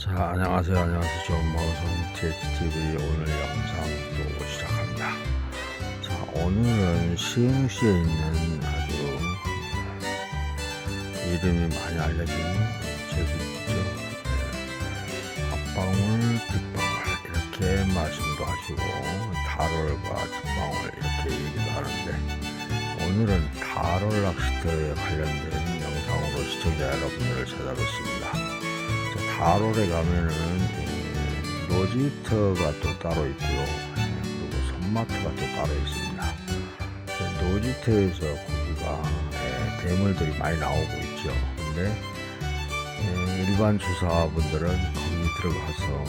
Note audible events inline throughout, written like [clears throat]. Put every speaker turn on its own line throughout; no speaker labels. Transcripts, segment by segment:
자 안녕하세요. 안녕하세요. 방송 THTV 오늘 영상 또 시작합니다. 자 오늘은 시흥시에 있는 아주 예, 이름이 많이 알려진 제주도 예, 앞방울 빗방울 이렇게 말씀도 하시고 달월과 뒷방울 이렇게 얘기도 하는데 오늘은 달월 낚시터에 관련된 영상으로 시청자 여러분들을 찾아뵙습니다 자, 달월에 가면은 이 노지터가 또 따로 있고요. 예, 그리고 손마트가 또 따로 있습니다. 그 노지터에서 고기가 예, 대물들이 많이 나오고 있죠. 근데 예, 일반 주사분들은 거기 들어가서 어,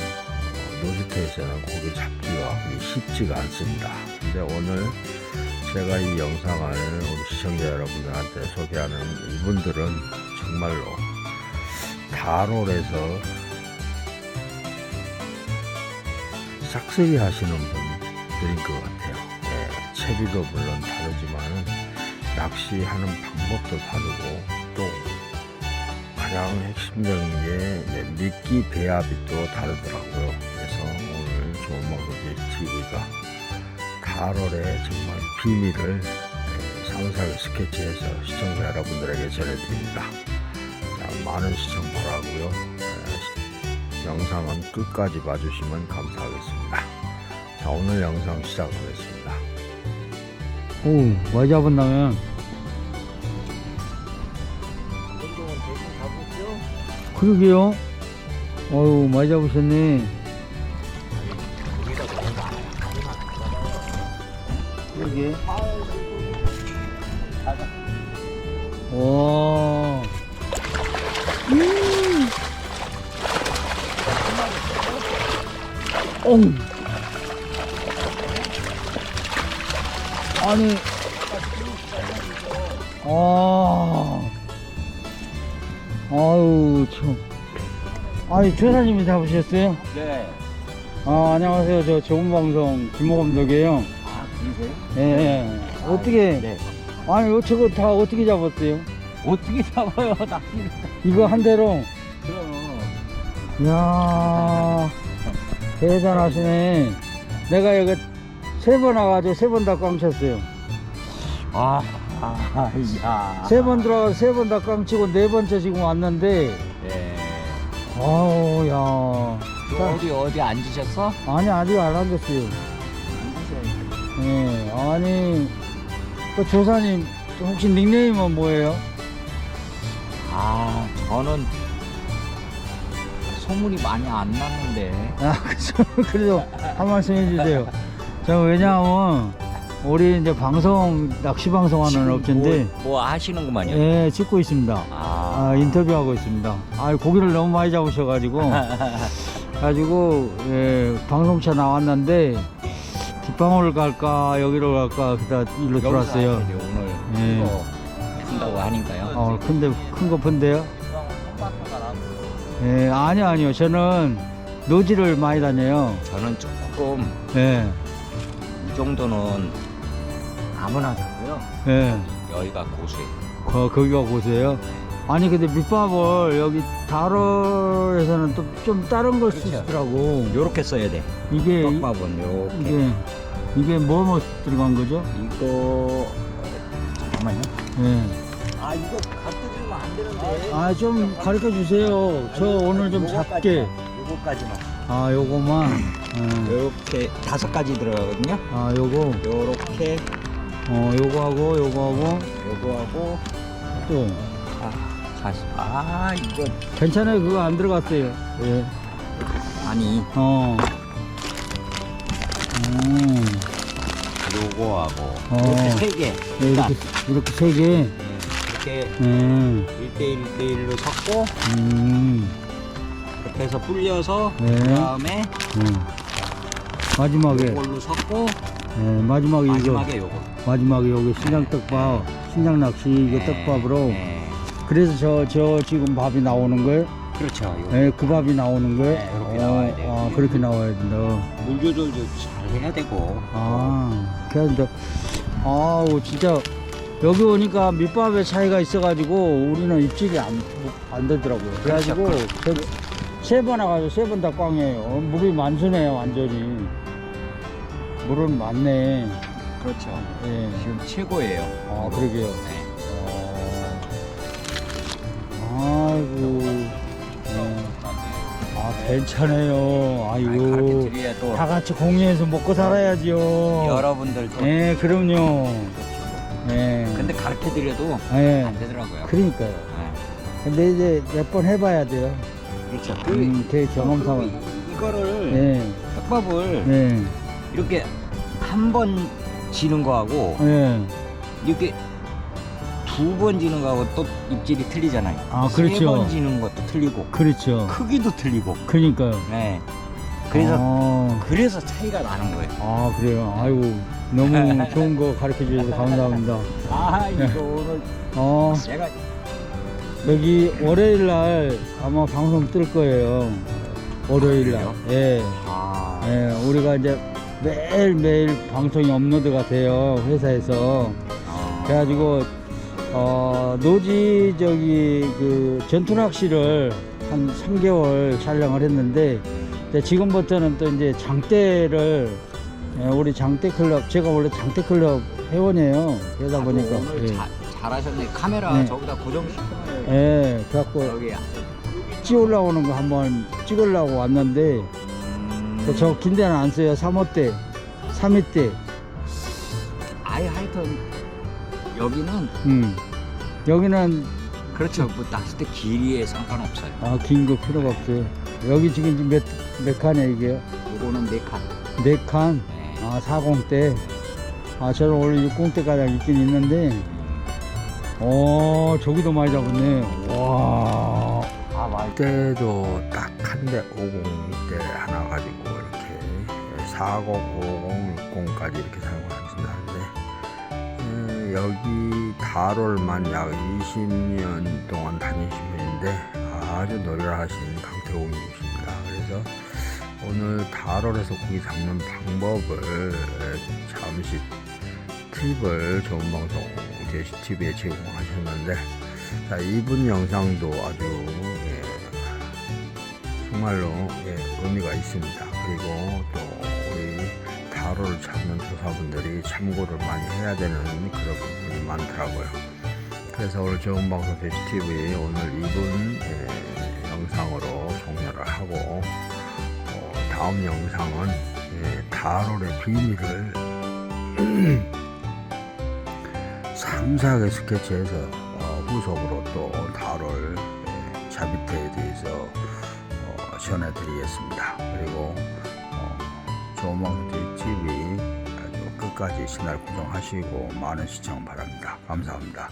노지터에서는 고기 잡기가 쉽지가 않습니다. 근데 오늘 제가 이 영상을 우리 시청자 여러분들한테 소개하는 이분들은 정말로 달월에서 싹쓸이 하시는 분들인 것 같아요. 예, 채비도 물론 다르지만은 낚시하는 방법도 다르고 또 가장 핵심적인 게 이제 미끼 배합이 또 다르더라고요. 그래서 오늘 방송 TV가 달월에 정말 비밀을 예, 상세하게 스케치해서 시청자 여러분들에게 전해드립니다. 자, 많은 시청 바라고요. 에, 영상은 끝까지 봐주시면 감사하겠습니다. 자, 오늘 영상 시작하겠습니다.
오, 많이 잡았나면. 그러게요. 어유 많이 잡으셨네. 그러게. 와. 엉. 아니. 아. 아유, 참. 아니, 조사님이 잡으셨어요?
네.
아, 안녕하세요. 저 좋은 방송 김호감독이에요.
아, 그러세요?
예, 예. 어떻게,
네.
아니, 이거 저거 다 어떻게 잡았어요?
어떻게 잡아요, [laughs] 낚시를.
이거 한 대로.
그럼.
이야, 대단하시네. 내가 여기 세 번 와가지고 세 번 다 꽝쳤어요.
아, 아, 야.
세 번 들어가서 세 번 다 꽝치고 네 번째 지금 왔는데,
네.
아우, 야.
저 어디, 어디 앉으셨어?
아니, 아직 안 앉았어요. 예, 아니, 그 조사님, 혹시 닉네임은 뭐예요?
아, 저는 소문이 많이 안 났는데.
아, [laughs] 그죠. 그래도 한 말씀 해주세요. 저 왜냐하면, 우리 이제 방송, 낚시 방송하는
지금
업체인데,
뭐, 뭐 하시는구만요.
예, 찍고 있습니다.
아,
아, 인터뷰하고 있습니다. 아, 고기를 너무 많이 잡으셔가지고, [laughs] 가지고, 예, 방송차 나왔는데, 뒷방울 갈까, 여기로 갈까, 그다 일로
여기서
들어왔어요.
하셔야죠, 오늘
예.
이거 한다고 하니까요.
어, 근데, 큰 거 본데요? 예, 아니요, 아니요. 저는 노지를 많이 다녀요.
저는 조금
예,
이 정도는 아무나 잡고요.
예.
여기가 고수예요.
거, 거기가 고수예요? 아니, 근데 밑밥을 여기 달월에서는 또 좀 다른 걸
그렇죠.
쓰시더라고.
요렇게 써야 돼.
이게,
떡밥은 요렇게.
이게, 이게 뭐, 뭐 들어간 거죠?
이거 잠깐만요.
예.
아 이거 갖다 주면 안 되는데.
아, 좀 가르쳐 주세요. 저 오늘 좀 작게.
요거까지만.
아, 요거만. 예.
요렇게 다섯 가지 들어가거든요.
아, 요거.
요렇게
어, 요거하고, 요거하고,
요거하고
또.
아 다시. 아 이거
괜찮아요. 그거 안 들어갔어요. 예.
아니
어. 음.
요거하고
어.
이렇게 세 개.
예, 이렇게, 이렇게 세 개.
예, 이렇게
음.
1대1 1대1로 섞고
음.
이렇게 해서 불려서
네.
그 다음에
음. 마지막에,
요걸로 섞고
예, 마지막에 이거,
마지막에 요거.
마지막에 여기 신장 떡밥, 신장 낚시 이거
네,
떡밥으로.
네.
그래서 저, 저 지금 밥이 나오는 거예요?
그렇죠. 요
예, 그 밥이 나오는 거예요?
네, 이렇게 나와야 돼요.
아, 그렇게 나와야 된다.
물 조절도 잘 해야 되고.
아, 그래서 아우 진짜 여기 오니까 밑밥의 차이가 있어가지고 우리는 입질이 안, 안 되더라고요. 그래가지고 저세번 와가지고 세 번 다 꽝이에요. 물이 만수네요, 완전히. 물은 많네.
그렇죠.
예.
지금 최고예요.
아, 그러게요.
네.
어. 아이고. 예. 아, 괜찮아요.
아이,
아이고. 다 같이 공유해서 먹고 살아야지요.
여러분들도
예, 그럼요. 예.
근데 가르쳐 드려도
예.
안 되더라고요.
그러니까요.
네.
근데 이제 몇 번 해봐야 돼요.
그렇죠.
음, 제 경험상을.
이- 이거를
예.
떡밥을
예.
이렇게 한 번 지는 거하고
예.
이렇게 두 번 지는 거하고 또 입질이 틀리잖아요.
아, 그렇죠.
세번 지는 것도 틀리고
그렇죠.
크기도 틀리고.
그러니까요.
네. 그래서
아,
그래서 차이가 나는 거예요.
아, 그래요. 아이고. 너무 좋은 거 가르쳐 주셔서 감사합니다.
아
네.
이거 오늘
어,
내가
여기 월요일 날 아마 방송 뜰 거예요. 월요일 날. 예.
아
예. 우리가 이제 매일매일 방송이 업로드가 돼요. 회사에서.
아,
그래가지고 어, 노지 저기 그 전투 낚시를 한 3개월 촬영을 했는데 이제 지금부터는 또 이제 장대를 예, 우리 장대 클럽 제가 원래 장대 클럽 회원이에요. 그러다
나도
보니까
오늘
예.
자, 잘하셨네. 카메라
네.
저기다 고정시켜요.
예, 그래갖고
여기
찍 올라오는 거 한번 찍으려고 왔는데
음,
저 긴 데는 안 써요. 3호 때, 3위 때.
아예 하여튼 여기는
음. 여기는
그렇죠. 뭐 낚싯대 길이에 상관없어요.
아, 긴 거 필요가 없어요. 여기 지금 몇, 몇 칸이야 이게?
요거는 네 칸.
네 칸.
네.
아, 40대. 아, 저는 원래 60대까지 있긴 있는데, 어, 저기도 많이 잡았네. 와.
아.
이때도 딱 한 대 50 이때 하나 가지고 이렇게 40, 50, 60까지 이렇게 사용하신다는데 에, 여기 다롤만 약 20년 동안 다니신 분인데 아주 노련하신 강태공님이십니다. 그래서 오늘 다롤에서 고기 잡는 방법을 에, 잠시 팁을 좋은 방송 제시TV에 제공하셨는데 자, 이분 영상도 아주 예, 정말로 예, 의미가 있습니다. 그리고 또 우리 다로를 찾는 조사분들이 참고를 많이 해야 되는 그런 부분이 많더라고요. 그래서 오늘 좋은 방송 베스티브에 오늘 이분 예, 영상으로 종료를 하고 어, 다음 영상은 예, 다롤의 비밀을 [clears throat] 상세하게 스케치해서 어, 후속으로 또 다룰 예, 자비태에 대해서 어, 전해드리겠습니다. 그리고 어, 조망대 TV 끝까지 시날 고정하시고 많은 시청 바랍니다. 감사합니다.